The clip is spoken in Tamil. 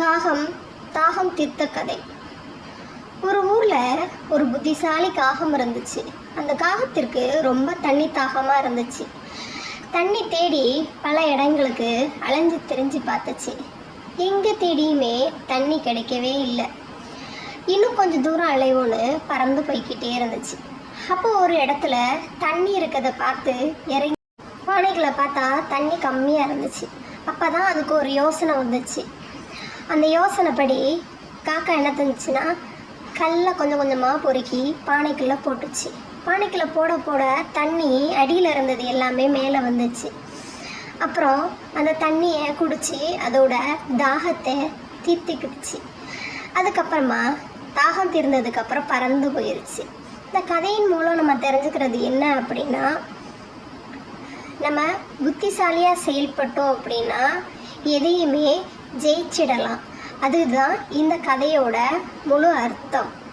காகம் தாகம் தீர்த்த கதை. ஒரு ஊரில் ஒரு புத்திசாலி காகம் இருந்துச்சு. அந்த காகத்திற்கு ரொம்ப தண்ணி தாகமாக இருந்துச்சு. தண்ணி தேடி பல இடங்களுக்கு அலைஞ்சு தெரிஞ்சு பார்த்துச்சு. எங்கே தேடியுமே தண்ணி கிடைக்கவே இல்லை. இன்னும் கொஞ்சம் தூரம் அலைவோன்னு பறந்து போய்க்கிட்டே இருந்துச்சு. அப்போ ஒரு இடத்துல தண்ணி இருக்கிறத பார்த்து இறங்கி பானைகளை பார்த்தா தண்ணி கம்மியாக இருந்துச்சு. அப்போ தான் அதுக்கு ஒரு யோசனை வந்துச்சு. அந்த யோசனைப்படி காக்கா என்ன தந்துச்சுன்னா கல்லை கொஞ்சம் கொஞ்சமாக பொறுக்கி பானைக்குள்ளே போட்டுச்சு. பானைக்குள்ளே போட போட தண்ணி அடியில் இருந்தது எல்லாமே மேலே வந்துச்சு. அப்புறம் அந்த தண்ணியை குடிச்சு அதோட தாகத்தை தீர்த்திக்கிடுச்சு. அதுக்கப்புறமா தாகம் தீர்ந்ததுக்கப்புறம் பறந்து போயிருச்சு. இந்த கதையின் மூலம் நம்ம தெரிஞ்சுக்கிறது என்ன அப்படின்னா நம்ம புத்திசாலியாக செயல்பட்டோம் அப்படின்னா எதையுமே ஜெயிச்சிடலாம். அதுதான் இந்த கதையோட முழு அர்த்தம்.